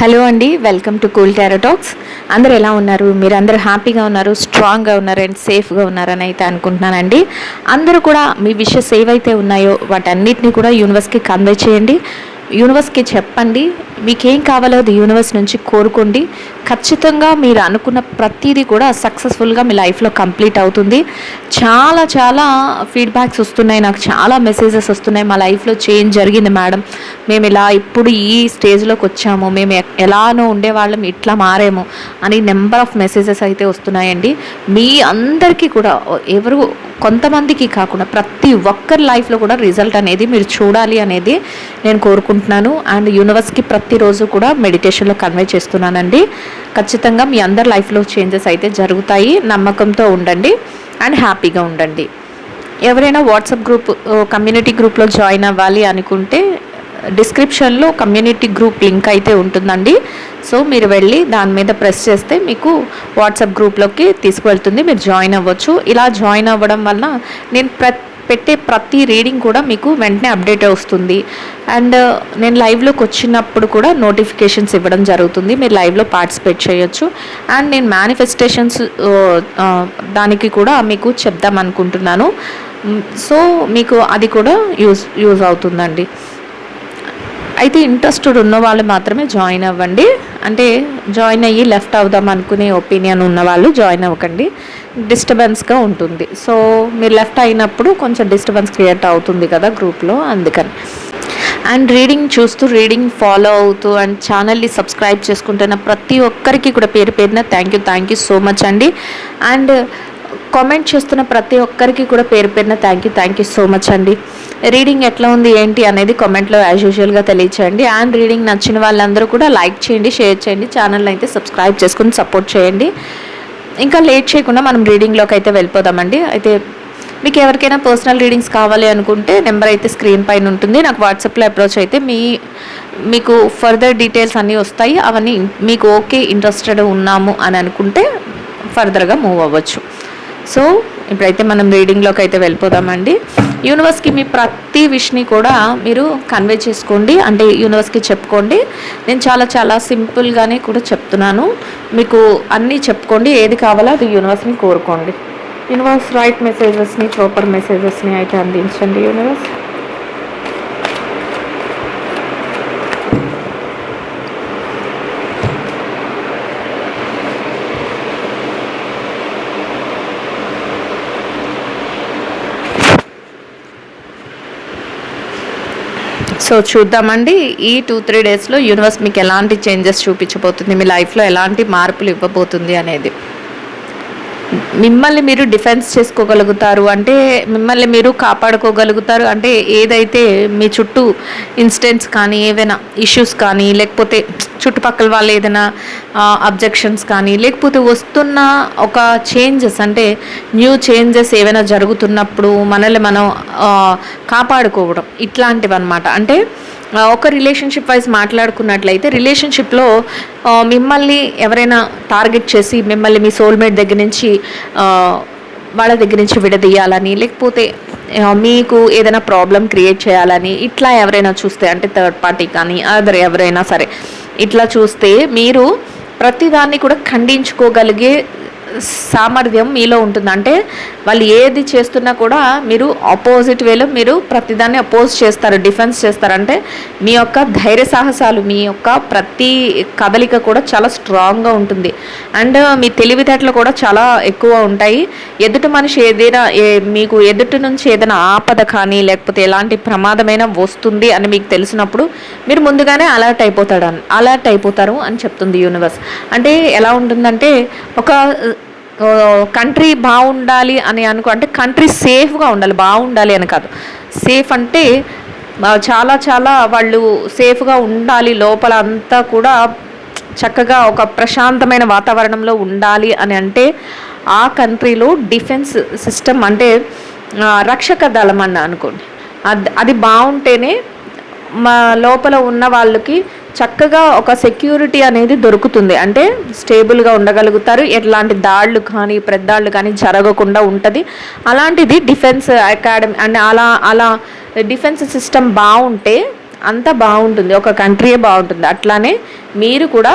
Hello అండి welcome to cool talks. అందరు ఎలా ఉన్నారు? మీరు అందరూ హ్యాపీగా ఉన్నారు స్ట్రాంగ్గా ఉన్నారు అండ్ సేఫ్గా ఉన్నారని అయితే అనుకుంటున్నానండి. అందరూ కూడా మీ విషెస్ ఏవైతే ఉన్నాయో వాటన్నిటిని కూడా యూనివర్స్కి కన్వే చేయండి. యూనివర్స్కి చెప్పండి. మీకేం కావాలో అది యూనివర్స్ నుంచి కోరుకోండి. ఖచ్చితంగా మీరు అనుకున్న ప్రతిదీ కూడా సక్సెస్ఫుల్గా మీ లైఫ్లో కంప్లీట్ అవుతుంది. చాలా చాలా ఫీడ్బ్యాక్స్ వస్తున్నాయి. నాకు చాలా మెసేజెస్ వస్తున్నాయి. మా లైఫ్లో చేంజ్ జరిగింది మేడం. మేము ఇలా ఇప్పుడు ఈ స్టేజ్లోకి వచ్చాము. మేము ఎలానో ఉండేవాళ్ళం ఇట్లా మారేము అని నెంబర్ ఆఫ్ మెసేజెస్ అయితే వస్తున్నాయండి. మీ అందరికీ కూడా ఎవరు కొంతమందికి కాకుండా ప్రతి ఒక్కరి లైఫ్లో కూడా రిజల్ట్ అనేది మీరు చూడాలి అనేది నేను కోరుకుంటున్నాను. అండ్ యూనివర్స్కి ప్రతిరోజు కూడా మెడిటేషన్లో కన్వే చేస్తున్నానండి. ఖచ్చితంగా మీ అందరి లైఫ్లో చేంజెస్ అయితే జరుగుతాయి. నమ్మకంతో ఉండండి అండ్ హ్యాపీగా ఉండండి. ఎవరైనా వాట్సాప్ గ్రూప్ కమ్యూనిటీ గ్రూప్లో జాయిన్ అవ్వాలి అనుకుంటే డిస్క్రిప్షన్లో కమ్యూనిటీ గ్రూప్ లింక్ అయితే ఉంటుందండి. సో మీరు వెళ్ళి దాని మీద ప్రెస్ చేస్తే మీకు వాట్సాప్ గ్రూప్లోకి తీసుకువెళ్తుంది. మీరు జాయిన్ అవ్వచ్చు. ఇలా జాయిన్ అవ్వడం వల్ల నేను ప్రతి పెట్టే ప్రతి రీడింగ్ కూడా మీకు వెంటనే అప్డేట్ వస్తుంది. అండ్ uh, నేను లైవ్లోకి వచ్చినప్పుడు కూడా నోటిఫికేషన్స్ ఇవ్వడం జరుగుతుంది. మీరు లైవ్లో పార్టిసిపేట్ చేయొచ్చు. అండ్ నేను మేనిఫెస్టేషన్స్ uh, uh, దానికి కూడా మీకు చెప్దాం అనుకుంటున్నాను. సో మీకు అది కూడా యూజ్ యూజ్ అవుతుందండి. అయితే ఇంట్రెస్టెడ్ ఉన్న వాళ్ళు మాత్రమే జాయిన్ అవ్వండి. అంటే జాయిన్ అయ్యి లెఫ్ట్ అవుదాం అనుకునే ఒపీనియన్ ఉన్న వాళ్ళు జాయిన్ అవ్వకండి. డిస్టర్బెన్స్గా ఉంటుంది. సో మీరు లెఫ్ట్ అయినప్పుడు కొంచెం డిస్టర్బెన్స్ క్రియేట్ అవుతుంది కదా గ్రూప్లో అందుకని. అండ్ రీడింగ్ చూస్తూ రీడింగ్ ఫాలో అవుతూ అండ్ ఛానల్ని సబ్స్క్రైబ్ చేసుకుంటున్న ప్రతి ఒక్కరికి కూడా పేరు పేరున thank you thank you so much అండి. అండ్ కామెంట్ చేస్తున్న ప్రతి ఒక్కరికి కూడా పేరు పేరున thank you thank you so much అండి. రీడింగ్ ఎట్లా ఉంది ఏంటి అనేది కామెంట్లో యాజ్ యూజువల్గా తెలియచేయండి. అండ్ రీడింగ్ నచ్చిన వాళ్ళందరూ కూడా లైక్ చేయండి షేర్ చేయండి. ఛానల్ అయితే సబ్స్క్రైబ్ చేసుకుని సపోర్ట్ చేయండి. ఇంకా లేట్ చేయకుండా మనం రీడింగ్లోకి అయితే వెళ్ళిపోదామండి. అయితే మీకు ఎవరికైనా పర్సనల్ రీడింగ్స్ కావాలి అనుకుంటే నెంబర్ అయితే స్క్రీన్ పైన ఉంటుంది. నాకు వాట్సాప్లో అప్రోచ్ అయితే మీ మీకు ఫర్దర్ డీటెయిల్స్ అన్నీ వస్తాయి. అవన్నీ మీకు ఓకే ఇంట్రెస్టెడ్ ఉన్నాము అని అనుకుంటే ఫర్దర్గా మూవ్ అవ్వచ్చు. సో ఇప్పుడైతే మనం రీడింగ్లోకి అయితే వెళ్ళిపోదామండి. యూనివర్స్కి మీ ప్రతి విష్ని కూడా మీరు కన్వే చేసుకోండి. అంటే యూనివర్స్కి చెప్పుకోండి. నేను చాలా చాలా సింపుల్గానే కూడా చెప్తున్నాను. మీకు అన్నీ చెప్పుకోండి. ఏది కావాలో అది యూనివర్స్ని కోరుకోండి. యూనివర్స్ రైట్ మెసేజెస్ని ప్రాపర్ మెసేజెస్ని అయితే అందించండి యూనివర్స్. సో చూద్దామండి ఈ టూ త్రీ డేస్లో యూనివర్స్ మీకు ఎలాంటి చేంజెస్ చూపించబోతుంది మీ లైఫ్లో ఎలాంటి మార్పులు ఇవ్వబోతుంది అనేది. మిమ్మల్ని మీరు డిఫెన్స్ చేసుకోగలుగుతారు? అంటే మిమ్మల్ని మీరు కాపాడుకోగలుగుతారు? అంటే ఏదైతే మీ చుట్టూ ఇన్సిడెంట్స్ కానీ ఏవైనా ఇష్యూస్ కానీ లేకపోతే చుట్టుపక్కల వాళ్ళు ఏదైనా అబ్జెక్షన్స్ కానీ లేకపోతే వస్తున్న ఒక చేంజెస్ అంటే న్యూ చేంజెస్ ఏవైనా జరుగుతున్నప్పుడు మనల్ని మనం కాపాడుకోవడం ఇట్లాంటివి అనమాట అంటే ఒక రిలేషన్షిప్ వైజ్ మాట్లాడుకున్నట్లయితే రిలేషన్షిప్లో మిమ్మల్ని ఎవరైనా టార్గెట్ చేసి మిమ్మల్ని మీ సోల్మేట్ దగ్గర నుంచి వాళ్ళ దగ్గర నుంచి విడదీయాలని లేకపోతే మీకు ఏదైనా ప్రాబ్లం క్రియేట్ చేయాలని ఇట్లా ఎవరైనా చూస్తే అంటే థర్డ్ పార్టీ కానీ అదర్ ఎవరైనా సరే ఇట్లా చూస్తే మీరు ప్రతిదాన్ని కూడా ఖండించుకోగలిగే సామర్థ్యం మీలో ఉంటుంది. అంటే వాళ్ళు ఏది చేస్తున్నా కూడా మీరు ఆపోజిట్ వేలో మీరు ప్రతిదాన్ని అపోజ్ చేస్తారు డిఫెన్స్ చేస్తారంటే మీ యొక్క ధైర్య సాహసాలు మీ యొక్క ప్రతి కదలిక కూడా చాలా స్ట్రాంగ్గా ఉంటుంది. అండ్ మీ తెలివితేటలు కూడా చాలా ఎక్కువ ఉంటాయి. ఎదుటి మనిషి ఏదైనా ఏ- మీకు ఎదుటి నుంచి ఏదైనా ఆపద కానీ లేకపోతే ఎలాంటి ప్రమాదమైన వస్తుంది అని మీకు తెలిసినప్పుడు మీరు ముందుగానే అలర్ట్ అయిపోతాడు అని అలర్ట్ అయిపోతారు అని చెప్తుంది యూనివర్స్ అంటే ఎలా ఉంటుందంటే ఒక కంట్రీ బాగుండాలి అని అనుకో అంటే కంట్రీ సేఫ్గా ఉండాలి బాగుండాలి అని కాదు. సేఫ్ అంటే చాలా చాలా వాళ్ళు సేఫ్గా ఉండాలి లోపల అంతా కూడా చక్కగా ఒక ప్రశాంతమైన వాతావరణంలో ఉండాలి అని అంటే ఆ కంట్రీలో డిఫెన్స్ సిస్టమ్ అంటే రక్షక దళం అన్న అనుకోండి. అది అది బాగుంటేనే మా లోపల ఉన్న వాళ్ళకి చక్కగా ఒక సెక్యూరిటీ అనేది దొరుకుతుంది. అంటే స్టేబుల్గా ఉండగలుగుతారు. ఎట్లాంటి దాళ్ళు కానీ పెద్దాళ్ళు కానీ జరగకుండా ఉంటుంది. అలాంటిది డిఫెన్స్ అకాడమీ అండ్ అలా అలా డిఫెన్స్ సిస్టమ్ బాగుంటే అంతా బాగుంటుంది ఒక కంట్రీయే బాగుంటుంది. అట్లానే మీరు కూడా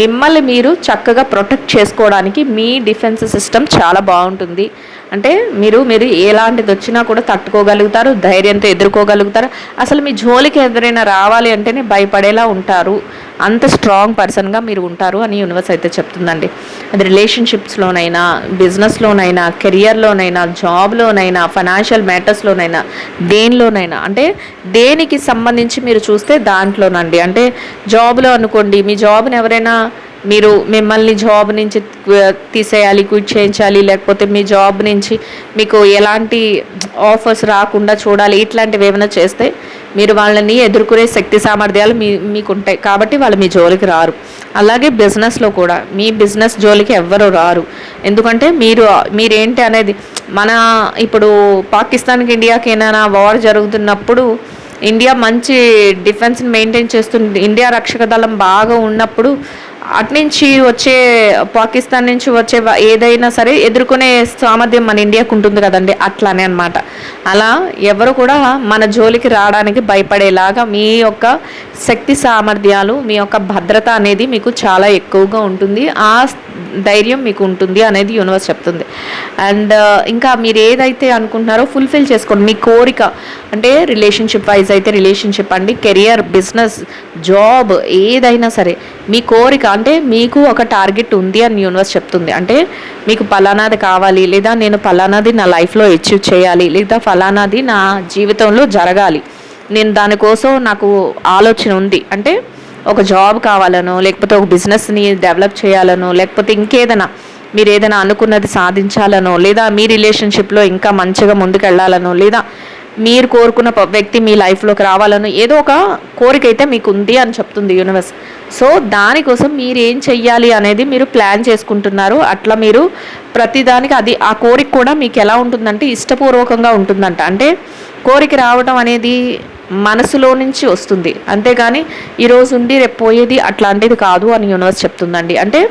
మిమ్మల్ని మీరు చక్కగా ప్రొటెక్ట్ చేసుకోవడానికి మీ డిఫెన్స్ సిస్టమ్ చాలా బాగుంటుంది. అంటే మీరు మీరు ఎలాంటిది వచ్చినా కూడా తట్టుకోగలుగుతారు ధైర్యంతో ఎదుర్కోగలుగుతారు. అసలు మీ జోలికి ఎదురైనా రావాలి అంటేనే భయపడేలా ఉంటారు. అంత స్ట్రాంగ్ పర్సన్గా మీరు ఉంటారు అని యూనివర్స్ అయితే చెప్తుందండి. అది రిలేషన్షిప్స్లోనైనా బిజినెస్లోనైనా కెరియర్లోనైనా జాబ్లోనైనా ఫైనాన్షియల్ మ్యాటర్స్లోనైనా దేనిలోనైనా. అంటే దేనికి సంబంధించి మీరు చూస్తే దాంట్లోనండి. అంటే జాబ్లో అనుకోండి మీ జాబ్ని ఎవరైనా మీరు మిమ్మల్ని జాబ్ నుంచి తీసేయాలి క్విట్ చేయించాలి లేకపోతే మీ జాబ్ నుంచి మీకు ఎలాంటి ఆఫర్స్ రాకుండా చూడాలి ఇట్లాంటివి ఏమైనా చేస్తే మీరు వాళ్ళని ఎదుర్కొనే శక్తి సామర్థ్యాలు మీ మీకు ఉంటాయి కాబట్టి వాళ్ళు మీ జోలికి రారు. అలాగే బిజినెస్లో కూడా మీ బిజినెస్ జోలికి ఎవ్వరు రారు. ఎందుకంటే మీరు మీరేంటి అనేది మన ఇప్పుడు పాకిస్తాన్కి ఇండియాకి ఏమైనా వార్ జరుగుతున్నప్పుడు ఇండియా మంచి డిఫెన్స్ని మెయింటైన్ చేస్తుంది. ఇండియా రక్షక దళం బాగా ఉన్నప్పుడు అట్నుంచి వచ్చే పాకిస్తాన్ నుంచి వచ్చే ఏదైనా సరే ఎదుర్కొనే సామర్థ్యం మన ఇండియాకు ఉంటుంది కదండి. అట్లానే అనమాట అలా ఎవరు కూడా మన జోలికి రావడానికి భయపడేలాగా మీ యొక్క శక్తి సామర్థ్యాలు మీ యొక్క భద్రత అనేది మీకు చాలా ఎక్కువగా ఉంటుంది. ఆ ధైర్యం మీకు ఉంటుంది అనేది యూనివర్స్ చెప్తుంది. అండ్ uh, ఇంకా మీరు ఏదైతే అనుకుంటున్నారో ఫుల్ఫిల్ చేసుకోండి. మీ కోరిక అంటే రిలేషన్షిప్ వైజ్ అయితే రిలేషన్షిప్ అండి కెరియర్ బిజినెస్ జాబ్ ఏదైనా సరే మీ కోరిక అంటే మీకు ఒక టార్గెట్ ఉంది అని యూనివర్స్ చెప్తుంది. అంటే మీకు పలానాది కావాలి లేదా నేను పలానాది నా లైఫ్లో అచీవ్ చేయాలి లేదా ఫలానాది నా జీవితంలో జరగాలి. నేను దానికోసం నాకు ఆలోచన ఉంది. అంటే ఒక జాబ్ కావాలనో లేకపోతే ఒక బిజినెస్ని డెవలప్ చేయాలనో లేకపోతే ఇంకేదైనా మీరు ఏదైనా అనుకున్నది సాధించాలనో లేదా మీ రిలేషన్షిప్లో ఇంకా మంచిగా ముందుకెళ్ళాలనో లేదా మీరు కోరుకున్న వ్యక్తి మీ లైఫ్లోకి రావాలను ఏదో ఒక కోరిక అయితే మీకు ఉంది అని చెప్తుంది యూనివర్స్. సో దానికోసం మీరు ఏం చెయ్యాలి అనేది మీరు ప్లాన్ చేసుకుంటున్నారు. అట్లా మీరు ప్రతిదానికి అది ఆ కోరిక కూడా మీకు ఎలా ఉంటుందంటే ఇష్టపూర్వకంగా ఉంటుందంట. అంటే కోరిక రావడం అనేది మనసులో నుంచి వస్తుంది. అంతేగాని ఈరోజు ఉండి రేపు పోయేది అట్లాంటిది కాదు అని యూనివర్స్ చెప్తుందండి. అంటే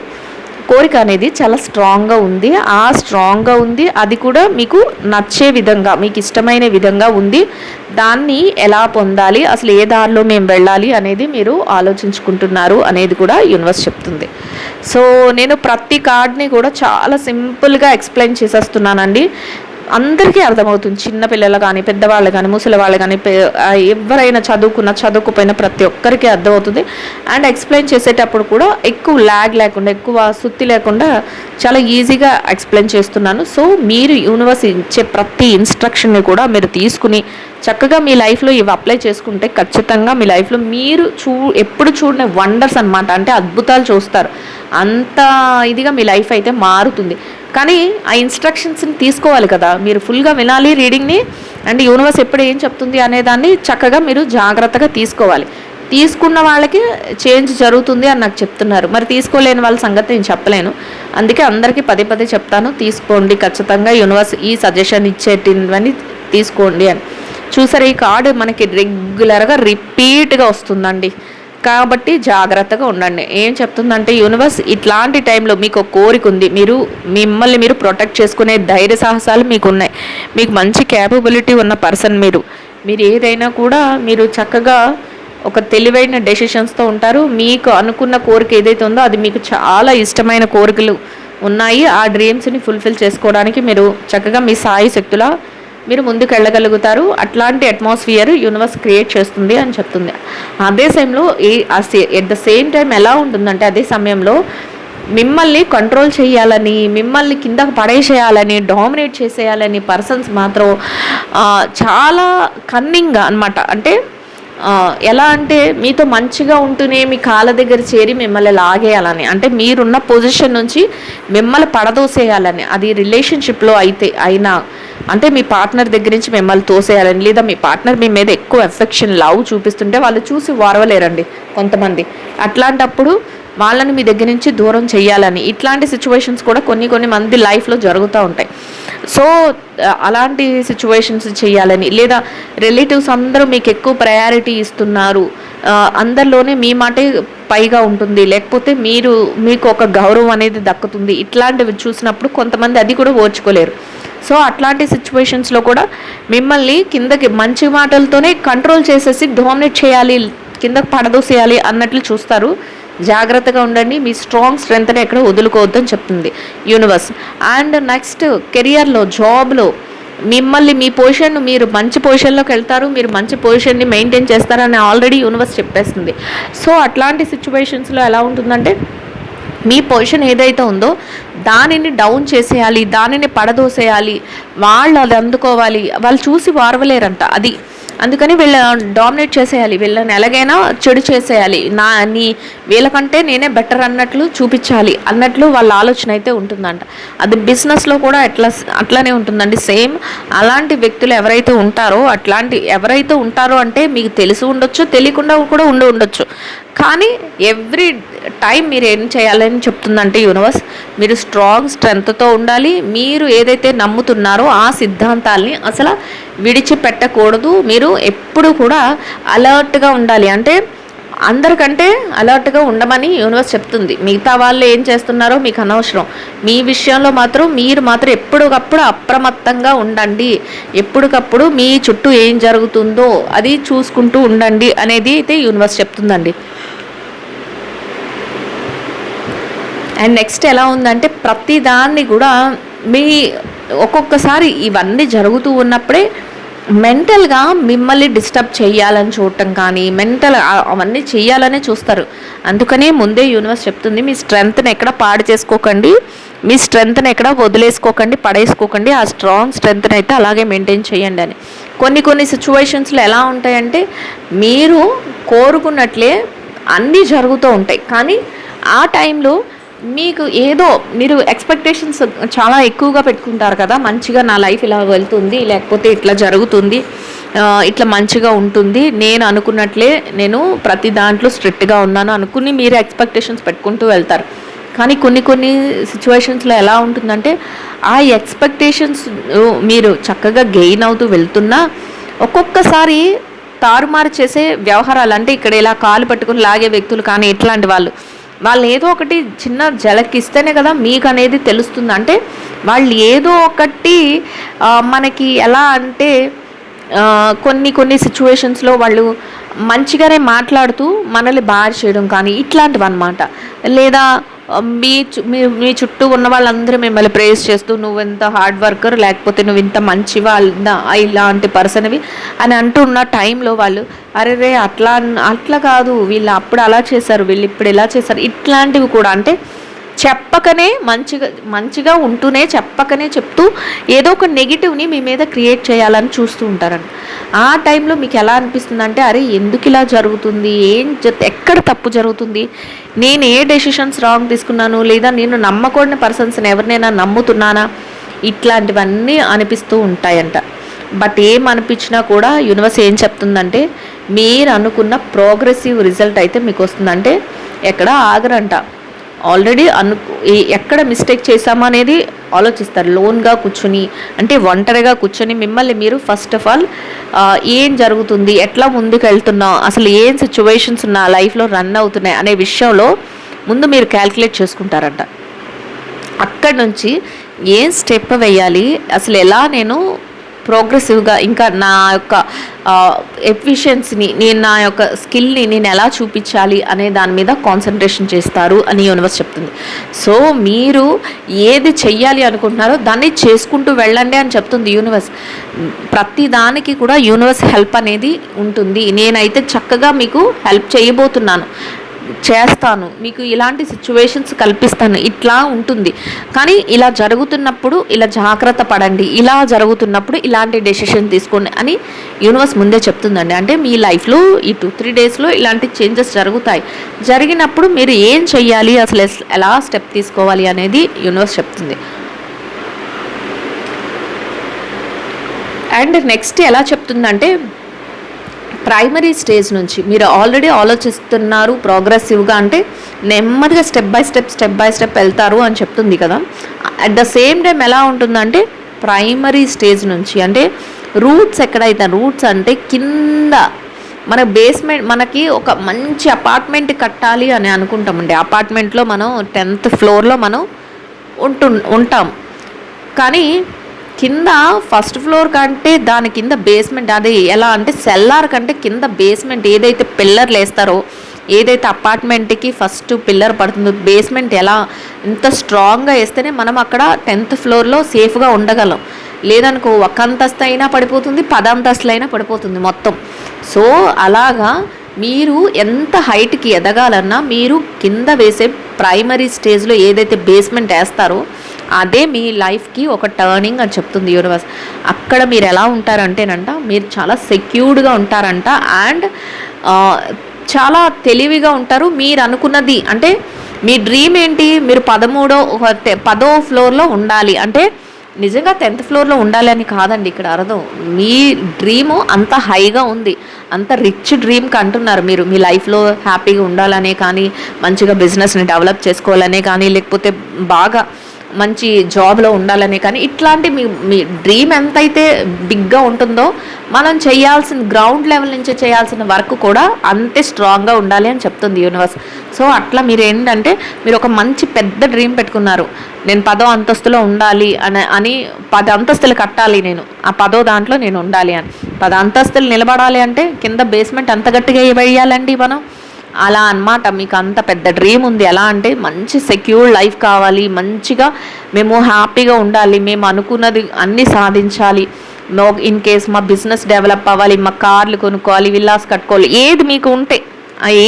కోరిక అనేది చాలా స్ట్రాంగ్గా ఉంది. ఆ స్ట్రాంగ్గా ఉంది. అది కూడా మీకు నచ్చే విధంగా మీకు ఇష్టమైన విధంగా ఉంది. దాన్ని ఎలా పొందాలి? అసలు ఏ దారిలో మేము వెళ్ళాలి అనేది మీరు ఆలోచించుకుంటున్నారు అనేది కూడా యూనివర్స్ చెప్తుంది. సో నేను ప్రతి కార్డ్ని కూడా చాలా సింపుల్గా ఎక్స్ప్లెయిన్ చేసేస్తున్నానండి. అందరికీ అర్థమవుతుంది. చిన్నపిల్లలు కానీ పెద్దవాళ్ళు కానీ ముసలి వాళ్ళు కానీ ఎవరైనా చదువుకున్న చదువుకుపోయిన ప్రతి ఒక్కరికి అర్థమవుతుంది. అండ్ ఎక్స్ప్లెయిన్ చేసేటప్పుడు కూడా ఎక్కువ ల్యాగ్ లేకుండా ఎక్కువ సుత్తి లేకుండా చాలా ఈజీగా ఎక్స్ప్లెయిన్ చేస్తున్నాను. సో మీరు యూనివర్స్ ఇచ్చే ప్రతి ఇన్స్ట్రక్షన్ని కూడా మీరు తీసుకుని చక్కగా మీ లైఫ్లో ఇవి అప్లై చేసుకుంటే ఖచ్చితంగా మీ లైఫ్లో మీరు చూ ఎప్పుడు చూడని వండర్స్ అనమాట అంటే అద్భుతాలు చూస్తారు. అంత ఇదిగా మీ లైఫ్ అయితే మారుతుంది. కానీ ఆ ఇన్స్ట్రక్షన్స్ని తీసుకోవాలి కదా. మీరు ఫుల్గా వినాలి రీడింగ్ని అండ్ యూనివర్స్ ఎప్పుడు ఏం చెప్తుంది అనేదాన్ని చక్కగా మీరు జాగ్రత్తగా తీసుకోవాలి. తీసుకున్న వాళ్ళకి చేంజ్ జరుగుతుంది అని నాకు చెప్తున్నారు. మరి తీసుకోలేని వాళ్ళ సంగతి నేను చెప్పలేను. అందుకే అందరికీ పదే పదే చెప్తాను. తీసుకోండి ఖచ్చితంగా యూనివర్స్ ఈ సజెషన్ ఇచ్చేటివన్నీ తీసుకోండి అని. చూసారు ఈ కార్డు మనకి రెగ్యులర్గా రిపీట్గా వస్తుందండి. కాబట్టి జాగ్రత్తగా ఉండండి. ఏం చెప్తుందంటే యూనివర్స్ ఇట్లాంటి టైంలో మీకు ఒక కోరిక ఉంది. మీరు మిమ్మల్ని మీరు ప్రొటెక్ట్ చేసుకునే ధైర్య సాహసాలు మీకు ఉన్నాయి మీకు మంచి క్యాపబిలిటీ ఉన్న పర్సన్ మీరు. మీరు ఏదైనా కూడా మీరు చక్కగా ఒక తెలివైన డెసిషన్స్తో ఉంటారు. మీకు అనుకున్న కోరిక ఏదైతే ఉందో అది మీకు చాలా ఇష్టమైన కోరికలు ఉన్నాయి. ఆ డ్రీమ్స్ని ఫుల్ఫిల్ చేసుకోవడానికి మీరు చక్కగా మీ సాయి శక్తుల మీరు ముందుకు వెళ్ళగలుగుతారు అట్లాంటి అట్మాస్ఫియర్ యూనివర్స్ క్రియేట్ చేస్తుంది అని చెప్తుంది. అదే సమయంలో ఈ ఎట్ ద సేమ్ టైం ఎలా ఉంటుందంటే అదే సమయంలో మిమ్మల్ని కంట్రోల్ చేయాలని మిమ్మల్ని కిందకు పడేసేయాలని డామినేట్ చేసేయాలని పర్సన్స్ మాత్రం చాలా కన్నింగ్గా అనమాట అంటే ఎలా అంటే మీతో మంచిగా ఉంటూనే మీ కాళ్ళ దగ్గర చేరి మిమ్మల్ని లాగేయాలని. అంటే మీరున్న పొజిషన్ నుంచి మిమ్మల్ని పడదోసేయాలని. అది రిలేషన్షిప్లో అయితే అయినా అంటే మీ పార్ట్నర్ దగ్గర నుంచి మిమ్మల్ని తోసేయాలని. లేదా మీ పార్ట్నర్ మీ మీద ఎక్కువ ఎఫెక్షన్ లవ్ చూపిస్తుంటే వాళ్ళు చూసి వారవలేరండి కొంతమంది. అట్లాంటప్పుడు వాళ్ళని మీ దగ్గర నుంచి దూరం చేయాలని ఇట్లాంటి సిచ్యువేషన్స్ కూడా కొన్ని కొన్ని మంది లైఫ్లో జరుగుతూ ఉంటాయి. సో అలాంటి సిచ్యువేషన్స్ చేయాలని లేదా రిలేటివ్స్ అందరూ మీకు ఎక్కువ ప్రయారిటీ ఇస్తున్నారు. అందరిలోనే మీ మాటే పైగా ఉంటుంది. లేకపోతే మీరు మీకు ఒక గౌరవం అనేది దక్కుతుంది. ఇట్లాంటివి చూసినప్పుడు కొంతమంది అది కూడా ఓర్చుకోలేరు. సో అట్లాంటి సిచ్యువేషన్స్లో కూడా మిమ్మల్ని కిందకి మంచి మాటలతోనే కంట్రోల్ చేసేసి డామినేట్ చేయాలి కిందకి పడదోసేయాలి అన్నట్లు చూస్తారు. జాగ్రత్తగా ఉండండి. మీ స్ట్రాంగ్ స్ట్రెంగ్త్ని ఎక్కడ వదులుకోవద్దని చెప్తుంది యూనివర్స్ అండ్ నెక్స్ట్ కెరియర్లో జాబ్లో మిమ్మల్ని మీ పొజిషన్ మీరు మంచి పొజిషన్లోకి వెళ్తారు. మీరు మంచి పొజిషన్ని మెయింటైన్ చేస్తారని ఆల్రెడీ యూనివర్స్ చెప్పేస్తుంది. సో అట్లాంటి సిచ్యువేషన్స్లో ఎలా ఉంటుందంటే మీ పొజిషన్ ఏదైతే ఉందో దానిని డౌన్ చేసేయాలి దానిని పడదోసేయాలి. వాళ్ళు అది అందుకోవాలి. వాళ్ళు చూసి వారవలేరంట. అది అందుకని వీళ్ళ డామినేట్ చేసేయాలి. వీళ్ళని ఎలాగైనా చెడు చేసేయాలి. నా నీ వీళ్ళకంటే నేనే బెటర్ అన్నట్లు చూపించాలి అన్నట్లు వాళ్ళ ఆలోచన అయితే ఉంటుందంట. అది బిజినెస్లో కూడా అట్లా అట్లానే ఉంటుందండి. సేమ్ అలాంటి వ్యక్తులు ఎవరైతే ఉంటారో అట్లాంటి ఎవరైతే ఉంటారో అంటే మీకు తెలిసి ఉండొచ్చు తెలియకుండా కూడా ఉండి ఉండొచ్చు. కానీ ఎవ్రీ టైం మీరు ఏం చేయాలని చెప్తుందంటే యూనివర్స్ మీరు స్ట్రాంగ్ స్ట్రెంగ్త్తో ఉండాలి. మీరు ఏదైతే నమ్ముతున్నారో ఆ సిద్ధాంతాల్ని అసలు విడిచిపెట్టకూడదు. మీరు ఎప్పుడు కూడా అలర్ట్గా ఉండాలి. అంటే అందరికంటే అలర్ట్గా ఉండమని యూనివర్స్ చెప్తుంది. మిగతా వాళ్ళు ఏం చేస్తున్నారో మీకు అనవసరం. మీ విషయంలో మాత్రం మీరు మాత్రం ఎప్పటికప్పుడు అప్రమత్తంగా ఉండండి. ఎప్పటికప్పుడు మీ చుట్టూ ఏం జరుగుతుందో అది చూసుకుంటూ ఉండండి అనేది అయితే యూనివర్స్ చెప్తుందండి. అండ్ నెక్స్ట్ ఎలా ఉందంటే ప్రతి దాన్ని కూడా మీ ఒక్కొక్కసారి ఇవన్నీ జరుగుతూ ఉన్నప్పుడే మెంటల్గా మిమ్మల్ని డిస్టర్బ్ చేయాలని చూడటం కానీ మెంటల్ అవన్నీ చేయాలనే చూస్తారు. అందుకనే ముందే యూనివర్స్ చెప్తుంది మీ స్ట్రెంగ్త్ని ఎక్కడ పాడు చేసుకోకండి మీ స్ట్రెంగ్త్ని ఎక్కడ వదిలేసుకోకండి పడేసుకోకండి ఆ స్ట్రాంగ్ స్ట్రెంగ్త్ని అయితే అలాగే మెయింటైన్ చేయండి అని. కొన్ని కొన్ని సిచ్యువేషన్స్లో ఎలా ఉంటాయంటే మీరు కోరుకున్నట్లే అన్నీ జరుగుతూ ఉంటాయి. కానీ ఆ టైంలో మీకు ఏదో మీరు ఎక్స్పెక్టేషన్స్ చాలా ఎక్కువగా పెట్టుకుంటారు కదా మంచిగా నా లైఫ్ ఇలా వెళ్తుంది లేకపోతే ఇట్లా జరుగుతుంది ఇట్లా మంచిగా ఉంటుంది నేను అనుకున్నట్లే నేను ప్రతి దాంట్లో స్ట్రిక్ట్గా ఉన్నాను అనుకుని మీరు ఎక్స్పెక్టేషన్స్ పెట్టుకుంటూ వెళ్తారు. కానీ కొన్ని కొన్ని సిచ్యువేషన్స్లో ఎలా ఉంటుందంటే ఆ ఎక్స్పెక్టేషన్స్ మీరు చక్కగా గెయిన్ అవుతూ వెళ్తున్నా ఒక్కొక్కసారి తారుమారు చేసే వ్యవహారాలు అంటే ఇక్కడ ఇలా కాలు పట్టుకుని లాగే వ్యక్తులు కానీ ఇట్లాంటి వాళ్ళు వాళ్ళు ఏదో ఒకటి చిన్న జలకిస్తేనే కదా మీకు అనేది తెలుస్తుంది. అంటే వాళ్ళు ఏదో ఒకటి మనకి ఎలా అంటే కొన్ని కొన్ని సిచ్యువేషన్స్లో వాళ్ళు మంచిగానే మాట్లాడుతూ మనల్ని బాగా చేయడం కానీ ఇట్లాంటివి అనమాట లేదా మీ మీ చుట్టూ ఉన్న వాళ్ళందరూ మిమ్మల్ని ప్రేస్ చేస్తూ నువ్వెంత హార్డ్ వర్కర్ లేకపోతే నువ్వు ఇంత మంచివా ఇలాంటి పర్సన్వి అని అంటున్న టైంలో వాళ్ళు అరే రే అట్లా అట్లా కాదు వీళ్ళు అప్పుడు అలా చేశారు వీళ్ళు ఇప్పుడు ఇలా చేశారు. ఇట్లాంటివి కూడా అంటే చెప్పకనే మంచిగా మంచిగా ఉంటూనే చెప్పకనే చెప్తూ ఏదో ఒక నెగిటివ్ని మీ మీద క్రియేట్ చేయాలని చూస్తూ ఉంటారని. ఆ టైంలో మీకు ఎలా అనిపిస్తుంది అంటే అరే ఎందుకు ఇలా జరుగుతుంది? ఏం ఎక్కడ తప్పు జరుగుతుంది? నేను ఏ డెసిషన్స్ రాంగ్ తీసుకున్నాను? లేదా నేను నమ్మకూడని పర్సన్స్ని ఎవరినైనా నమ్ముతున్నానా? ఇట్లాంటివన్నీ అనిపిస్తూ ఉంటాయంట. బట్ ఏం అనిపించినా కూడా యూనివర్స్ ఏం చెప్తుందంటే మీరు అనుకున్న ప్రోగ్రెసివ్ రిజల్ట్ అయితే మీకు వస్తుందంటే ఎక్కడ ఆగరంట. ఆల్రెడీ అను ఎక్కడ మిస్టేక్ చేసామా అనేది ఆలోచిస్తారు. లోన్గా కూర్చొని అంటే ఒంటరిగా కూర్చొని మిమ్మల్ని మీరు ఫస్ట్ ఆఫ్ ఆల్ ఏం జరుగుతుంది ఎట్లా ముందుకు వెళ్తున్నాం అసలు ఏం సిచ్యువేషన్స్ నా లైఫ్లో రన్ అవుతున్నాయి అనే విషయంలో ముందు మీరు క్యాల్కులేట్ చేసుకుంటారంట. అక్కడి నుంచి ఏం స్టెప్ వేయాలి అసలు ఎలా నేను ప్రోగ్రెసివ్గా ఇంకా నా యొక్క ఎఫిషియన్సీని నేను నా యొక్క స్కిల్ని నేను ఎలా చూపించాలి అనే దాని మీద కాన్సన్ట్రేషన్ చేస్తారు అని యూనివర్స్ చెప్తుంది. సో మీరు ఏది చెయ్యాలి అనుకుంటున్నారో దాన్ని చేసుకుంటూ వెళ్ళండి అని చెప్తుంది యూనివర్స్. ప్రతి దానికి కూడా యూనివర్స్ హెల్ప్ అనేది ఉంటుంది. నేనైతే చక్కగా మీకు హెల్ప్ చేయబోతున్నాను. చేస్తాను మీకు ఇలాంటి సిచ్యువేషన్స్ కల్పిస్తాను ఇట్లా ఉంటుంది. కానీ ఇలా జరుగుతున్నప్పుడు ఇలా జాగ్రత్త పడండి ఇలా జరుగుతున్నప్పుడు ఇలాంటి డెసిషన్ తీసుకోండి అని యూనివర్స్ ముందే చెప్తుందండి. అంటే మీ లైఫ్లో ఈ టూ త్రీ డేస్లో ఇలాంటి చేంజెస్ జరుగుతాయి. జరిగినప్పుడు మీరు ఏం చెయ్యాలి అసలు ఎలా స్టెప్ తీసుకోవాలి అనేది యూనివర్స్ చెప్తుంది. అండ్ నెక్స్ట్ ఎలా చెప్తుందంటే ప్రైమరీ స్టేజ్ నుంచి మీరు ఆల్రెడీ ఆలోచిస్తున్నారు ప్రోగ్రెసివ్గా అంటే నెమ్మదిగా step by step step by step వెళ్తారు అని చెప్తుంది కదా. అట్ ద సేమ్ టైం ఎలా ఉంటుందంటే ప్రైమరీ స్టేజ్ నుంచి అంటే రూట్స్ ఎక్కడైతే రూట్స్ అంటే కింద మన బేస్మెంట్ మనకి ఒక మంచి అపార్ట్మెంట్ కట్టాలి అని అనుకుంటామండి. అపార్ట్మెంట్లో మనం టెన్త్ ఫ్లోర్లో మనం ఉంటు ఉంటాం. కానీ కింద ఫస్ట్ ఫ్లోర్ కంటే దాని కింద బేస్మెంట్ అది ఎలా అంటే సెల్లార్ కంటే కింద బేస్మెంట్ ఏదైతే పిల్లర్లు వేస్తారో ఏదైతే అపార్ట్మెంట్కి ఫస్ట్ పిల్లర్ పడుతుందో బేస్మెంట్ ఎలా ఎంత స్ట్రాంగ్గా వేస్తేనే మనం అక్కడ టెన్త్ ఫ్లోర్లో సేఫ్గా ఉండగలం. లేదనుకో ఒక అంతస్తు అయినా పడిపోతుంది పదంతస్తులు అయినా పడిపోతుంది మొత్తం. సో అలాగా మీరు ఎంత హైట్కి ఎదగాలన్నా మీరు కింద వేసే ప్రైమరీ స్టేజ్లో ఏదైతే బేస్మెంట్ వేస్తారో అదే మీ లైఫ్కి ఒక టర్నింగ్ అని చెప్తుంది యూనివర్స్. అక్కడ మీరు ఎలా ఉంటారంటేనంట మీరు చాలా సెక్యూర్డ్గా ఉంటారంట అండ్ చాలా తెలివిగా ఉంటారు. మీరు అనుకున్నది అంటే మీ డ్రీమ్ ఏంటి? మీరు పదమూడో పదో ఫ్లోర్లో ఉండాలి. అంటే నిజంగా టెన్త్ ఫ్లోర్లో ఉండాలి అని కాదండి ఇక్కడ అర్థం. మీ డ్రీము అంత హైగా ఉంది. అంత రిచ్ డ్రీమ్కి అంటున్నారు మీరు. మీ లైఫ్లో హ్యాపీగా ఉండాలనే కానీ మంచిగా బిజినెస్ని డెవలప్ చేసుకోవాలనే కానీ లేకపోతే బాగా మంచి జాబ్లో ఉండాలనే కానీ ఇట్లాంటి మీ మీ డ్రీమ్ ఎంతైతే బిగ్గా ఉంటుందో మనం చేయాల్సిన గ్రౌండ్ లెవెల్ నుంచి చేయాల్సిన వర్క్ కూడా అంతే స్ట్రాంగ్గా ఉండాలి అని చెప్తుంది యూనివర్స్. సో అట్లా మీరు ఏంటంటే మీరు ఒక మంచి పెద్ద డ్రీమ్ పెట్టుకున్నారు. నేను పదో అంతస్తులో ఉండాలి అని అని పది అంతస్తులు కట్టాలి నేను. ఆ పదో దాంట్లో నేను ఉండాలి అని. పది అంతస్తులు నిలబడాలి అంటే కింద బేస్మెంట్ అంత గట్టిగా వేయాలండి మనం. అలా అనమాట మీకు అంత పెద్ద డ్రీమ్ ఉంది. ఎలా అంటే మంచి సెక్యూర్ లైఫ్ కావాలి. మంచిగా మేము హ్యాపీగా ఉండాలి. మేము అనుకున్నది అన్నీ సాధించాలి. నో ఇన్ కేస్ మా బిజినెస్ డెవలప్ అవ్వాలి మా కార్లు కొనుక్కోవాలి విల్లాస్ కట్టుకోవాలి ఏది మీకు ఉంటే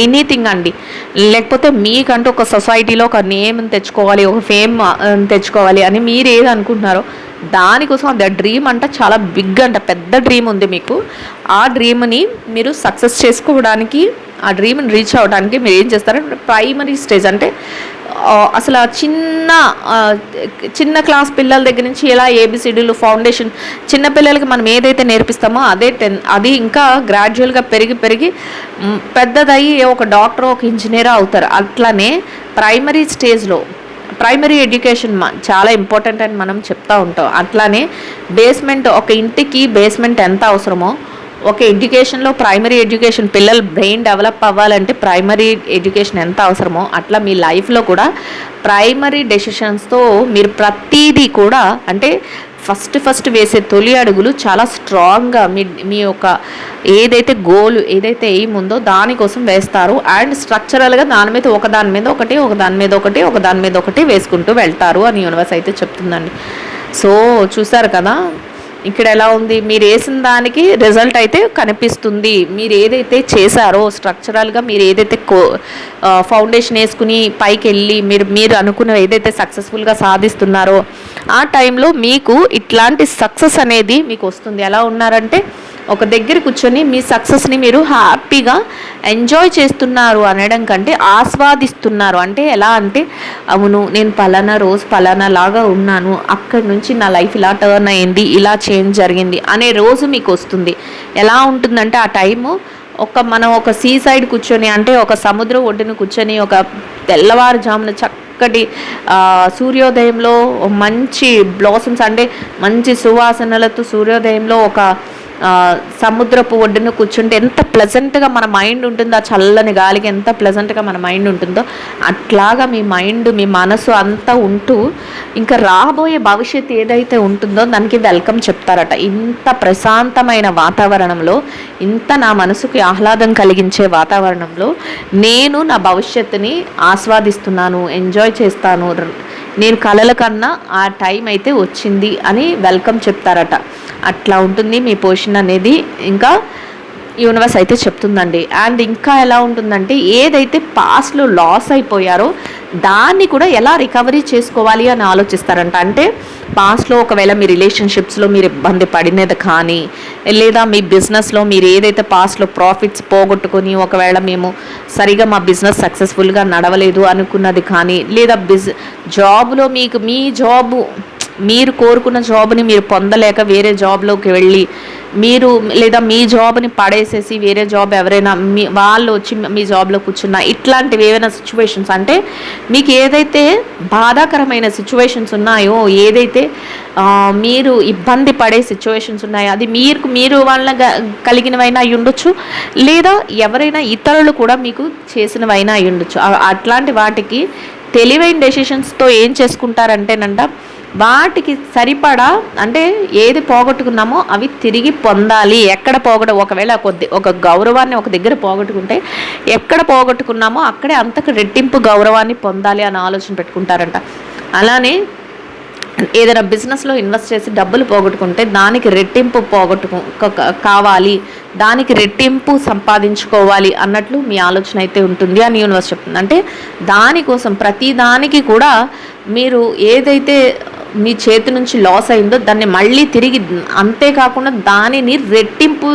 ఎనీథింగ్ అండి. లేకపోతే మీకంటూ ఒక సొసైటీలో ఒక నేమ్ తెచ్చుకోవాలి ఒక ఫేమ్ తెచ్చుకోవాలి అని మీరు ఏది అనుకుంటున్నారో దానికోసం అది డ్రీమ్ అంట చాలా బిగ్ అంట పెద్ద డ్రీమ్ ఉంది మీకు. ఆ డ్రీమ్ని మీరు సక్సెస్ చేసుకోవడానికి ఆ డ్రీమ్ని రీచ్ అవ్వడానికి మీరు ఏం చేస్తారంటే ప్రైమరీ స్టేజ్ అంటే అసలు చిన్న చిన్న క్లాస్ పిల్లల దగ్గర నుంచి ఎలా ఏబిసిడీలు ఫౌండేషన్ చిన్న పిల్లలకి మనం ఏదైతే నేర్పిస్తామో అదే టెన్ అది ఇంకా గ్రాడ్యువల్గా పెరిగి పెరిగి పెద్దదయ్యి ఒక డాక్టర్ ఒక ఇంజనీర్ అవుతారు. అట్లనే ప్రైమరీ స్టేజ్లో ప్రైమరీ ఎడ్యుకేషన్ చాలా ఇంపార్టెంట్ అని మనం చెప్తూ ఉంటాం. అట్లానే బేస్మెంట్ ఒక ఇంటికి బేస్మెంట్ ఎంత అవసరమో ఒక ఎడ్యుకేషన్లో ప్రైమరీ ఎడ్యుకేషన్ పిల్లలు బ్రెయిన్ డెవలప్ అవ్వాలంటే ప్రైమరీ ఎడ్యుకేషన్ ఎంత అవసరమో అట్లా మీ లైఫ్లో కూడా ప్రైమరీ డెసిషన్స్తో మీరు ప్రతీదీ కూడా అంటే ఫస్ట్ ఫస్ట్ వేసే తొలి అడుగులు చాలా స్ట్రాంగ్గా మీ మీ యొక్క ఏదైతే గోల్ ఏదైతే ఎయిమ్ ఉందో దానికోసం వేస్తారు. అండ్ స్ట్రక్చరల్గా దాని మీద ఒక దాని మీద ఒకటి ఒక దాని మీద ఒకటి ఒక దాని మీద ఒకటి వేసుకుంటూ వెళ్తారు అని యూనివర్స్ అయితే చెప్తుందండి. సో చూసారు కదా? ఇక్కడ ఎలా ఉంది? మీరు వేసిన దానికి రిజల్ట్ అయితే కనిపిస్తుంది. మీరు ఏదైతే చేశారో స్ట్రక్చరల్గా మీరు ఏదైతే కో ఫౌండేషన్ వేసుకుని పైకి వెళ్ళి మీరు మీరు అనుకున్న ఏదైతే సక్సెస్ఫుల్గా సాధిస్తున్నారో ఆ టైంలో మీకు ఇట్లాంటి సక్సెస్ అనేది మీకు వస్తుంది. ఎలా ఉన్నారంటే ఒక దగ్గర కూర్చొని మీ సక్సెస్ని మీరు హ్యాపీగా ఎంజాయ్ చేస్తున్నారు అనడం కంటే ఆస్వాదిస్తున్నారు. అంటే ఎలా అంటే అవును నేను పలానా రోజు పలానా లాగా ఉన్నాను. అక్కడి నుంచి నా లైఫ్ ఇలా టర్న్ అయింది ఇలా చేంజ్ జరిగింది అనే రోజు మీకు వస్తుంది. ఎలా ఉంటుందంటే ఆ టైము ఒక మనం ఒక సీ సైడ్ కూర్చొని అంటే ఒక సముద్రం ఒడ్డున కూర్చొని ఒక తెల్లవారుజామున చక్కటి సూర్యోదయంలో మంచి బ్లాసమ్స్ అంటే మంచి సువాసనలతో సూర్యోదయంలో ఒక సముద్రపు ఒడ్డున కూర్చుంటే ఎంత ప్లెజెంట్గా మన మైండ్ ఉంటుందో ఆ చల్లని గాలికి ఎంత ప్లెజెంట్గా మన మైండ్ ఉంటుందో అట్లాగా మీ మైండ్ మీ మనసు అంతా ఉంటూ ఇంకా రాబోయే భవిష్యత్తు ఏదైతే ఉంటుందో దానికి వెల్కమ్ చెప్తారట. ఇంత ప్రశాంతమైన వాతావరణంలో ఇంత నా మనసుకి ఆహ్లాదం కలిగించే వాతావరణంలో నేను నా భవిష్యత్తుని ఆస్వాదిస్తున్నాను ఎంజాయ్ చేస్తాను నేను కలల కన్నా ఆ టైం అయితే వచ్చింది అని వెల్కమ్ చెప్తారట. అట్లా ఉంటుంది మీ పోషన్ అనేది. ఇంకా యూనివర్స్ అయితే చెప్తుందండి. అండ్ ఇంకా ఎలా ఉంటుందంటే ఏదైతే పాస్ట్లో లాస్ అయిపోయారో దాన్ని కూడా ఎలా రికవరీ చేసుకోవాలి అని ఆలోచిస్తారంట. అంటే పాస్ట్లో ఒకవేళ మీ రిలేషన్షిప్స్లో మీరు ఇబ్బంది పడినది కానీ లేదా మీ బిజినెస్లో మీరు ఏదైతే పాస్ట్లో ప్రాఫిట్స్ పోగొట్టుకొని ఒకవేళ మేము సరిగా మా బిజినెస్ సక్సెస్ఫుల్గా నడవలేదు అనుకున్నది కానీ లేదా బిజ్ జాబ్లో మీకు మీ జాబు మీరు కోరుకున్న జాబ్ని మీరు పొందలేక వేరే జాబ్లోకి వెళ్ళి మీరు లేదా మీ జాబ్ని పడేసేసి వేరే జాబ్ ఎవరైనా మీ వాళ్ళు వచ్చి మీ జాబ్లో కూర్చున్న ఇట్లాంటివి ఏవైనా సిచ్యువేషన్స్ అంటే మీకు ఏదైతే బాధాకరమైన సిచ్యువేషన్స్ ఉన్నాయో ఏదైతే మీరు ఇబ్బంది పడే సిచ్యువేషన్స్ ఉన్నాయో అది మీరు మీరు వాళ్ళ కలిగినవైనా అయి ఉండొచ్చు. లేదా ఎవరైనా ఇతరులు కూడా మీకు చేసినవైనా అయి ఉండొచ్చు. అట్లాంటి వాటికి తెలివైన డెసిషన్స్తో ఏం చేసుకుంటారంటేనంట వాటికి సరిపడా అంటే ఏది పోగొట్టుకున్నామో అవి తిరిగి పొందాలి. ఎక్కడ పోగొట్ట ఒకవేళ కొద్ది ఒక గౌరవాన్ని ఒక దగ్గర పోగొట్టుకుంటే ఎక్కడ పోగొట్టుకున్నామో అక్కడే అంతకు రెట్టింపు గౌరవాన్ని పొందాలి అని ఆలోచన పెట్టుకుంటారంట. అలానే ఏదైనా బిజినెస్లో ఇన్వెస్ట్ చేసి డబ్బులు పోగొట్టుకుంటే దానికి రెట్టింపు పోగొట్టుకు కావాలి. దానికి రెట్టింపు సంపాదించుకోవాలి అన్నట్లు మీ ఆలోచన అయితే ఉంటుంది అని యూనివర్స్ చెప్తుంది. అంటే దానికోసం ప్రతి దానికి కూడా మీరు ఏదైతే మీ చేతి నుంచి లాస్ అయిందో దాన్ని మళ్ళీ తిరిగి అంతేకాకుండా దానిని రెట్టింపు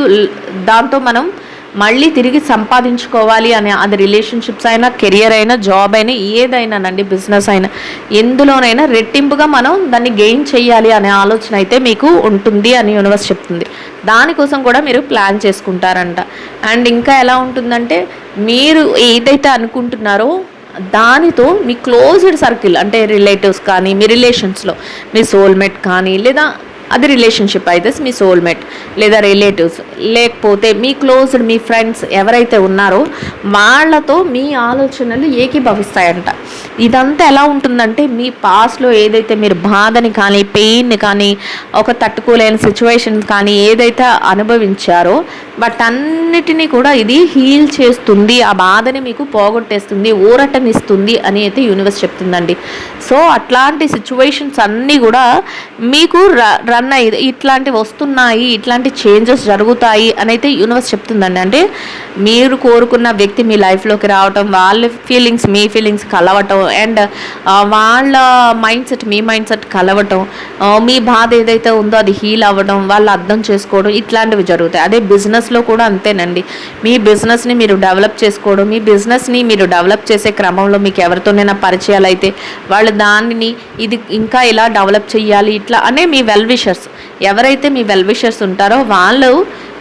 దాంతో మనం మళ్ళీ తిరిగి సంపాదించుకోవాలి అని అది రిలేషన్షిప్స్ అయినా కెరియర్ అయినా జాబ్ అయినా ఏదైనానండి బిజినెస్ అయినా ఎందులోనైనా రెట్టింపుగా మనం దాన్ని గెయిన్ చేయాలి అనే ఆలోచన అయితే మీకు ఉంటుంది అని యూనివర్స్ చెప్తుంది. దానికోసం కూడా మీరు ప్లాన్ చేసుకుంటారంట. అండ్ ఇంకా ఎలా ఉంటుందంటే మీరు ఏదైతే అనుకుంటున్నారో దానితో మీ క్లోజ్డ్ సర్కిల్ అంటే రిలేటివ్స్ కానీ మీ రిలేషన్స్లో మీ సోల్మేట్ కానీ లేదా అది రిలేషన్షిప్ అయితే మీ సోల్మేట్ లేదా రిలేటివ్స్ లేకపోతే మీ క్లోజ్డ్ మీ ఫ్రెండ్స్ ఎవరైతే ఉన్నారో వాళ్ళతో మీ ఆలోచనలు ఏకీభవిస్తాయంట. ఇదంతా ఎలా ఉంటుందంటే మీ పాస్ట్లో ఏదైతే మీరు బాధని కానీ పెయిన్ని కానీ ఒక తట్టుకోలేని సిచ్యువేషన్ కానీ ఏదైతే అనుభవించారో అన్నిటినీ కూడా ఇది హీల్ చేస్తుంది. ఆ బాధని మీకు పోగొట్టేస్తుంది ఊరటనిస్తుంది అని అయితే యూనివర్స్ చెప్తుందండి. సో అట్లాంటి సిచ్యువేషన్స్ అన్నీ కూడా మీకు రన్ అయ్యి ఇట్లాంటివి వస్తున్నాయి ఇట్లాంటి చేంజెస్ జరుగుతాయి అని అయితే యూనివర్స్ చెప్తుందండి. అంటే మీరు కోరుకున్న వ్యక్తి మీ లైఫ్లోకి రావటం వాళ్ళ ఫీలింగ్స్ మీ ఫీలింగ్స్ కలవటం అండ్ వాళ్ళ మైండ్ సెట్ మీ మైండ్ సెట్ కలవటం మీ బాధ ఏదైతే ఉందో అది హీల్ అవ్వడం వాళ్ళు అర్థం చేసుకోవడం ఇట్లాంటివి జరుగుతాయి. అదే బిజినెస్లో కూడా అంతేనండి. మీ బిజినెస్ని మీరు డెవలప్ చేసుకోవడం మీ బిజినెస్ని మీరు డెవలప్ చేసే క్రమంలో మీకు ఎవరితోనైనా పరిచయాలు అయితే వాళ్ళు దానిని ఇది ఇంకా ఇలా డెవలప్ చేయాలి ఇట్లా అనే మీ వెల్ విషర్స్ ఎవరైతే మీ వెల్ విషర్స్ ఉంటారో వాళ్ళు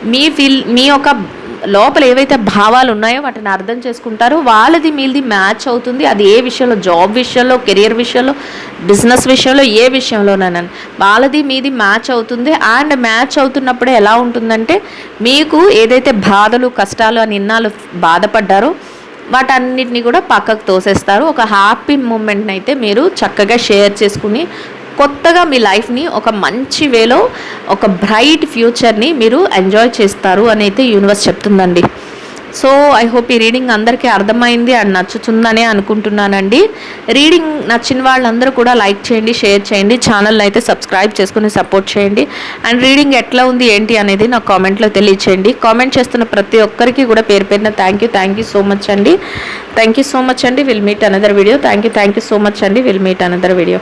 మీ ఫీల్ మీ యొక్క లోపల ఏవైతే భావాలు ఉన్నాయో వాటిని అర్థం చేసుకుంటారో. వాళ్ళది మీది మ్యాచ్ అవుతుంది. అది ఏ విషయంలో? జాబ్ విషయంలో? కెరియర్ విషయంలో? బిజినెస్ విషయంలో? ఏ విషయంలోనైనా. వాళ్ళది మీది మ్యాచ్ అవుతుంది. అండ్ మ్యాచ్ అవుతున్నప్పుడే ఎలా ఉంటుందంటే మీకు ఏదైతే బాధలు కష్టాలు అని ఇన్నాళ్ళు బాధపడ్డారో వాటన్నిటిని కూడా పక్కకు తోసేస్తారు. ఒక హ్యాపీ మూమెంట్ని అయితే మీరు చక్కగా షేర్ చేసుకుని కొత్తగా మీ లైఫ్ని ఒక మంచి వేలో ఒక బ్రైట్ ఫ్యూచర్ని మీరు ఎంజాయ్ చేస్తారు అని అయితే యూనివర్స్ చెప్తుందండి. సో ఐ హోప్ ఈ రీడింగ్ అందరికీ అర్థమైంది అండ్ నచ్చుతుందనే అనుకుంటున్నానండి. రీడింగ్ నచ్చిన వాళ్ళందరూ కూడా లైక్ చేయండి షేర్ చేయండి ఛానల్ని అయితే సబ్స్క్రైబ్ చేసుకుని సపోర్ట్ చేయండి. అండ్ రీడింగ్ ఎట్లా ఉంది ఏంటి అనేది నాకు కామెంట్లో తెలియచేయండి. కామెంట్ చేస్తున్న ప్రతి ఒక్కరికి కూడా పేరు పేరున thank you thank you so much అండి. థ్యాంక్ యూ సో మచ్ అండి. Will meet another video thank you thank you so much అండి. Will meet another video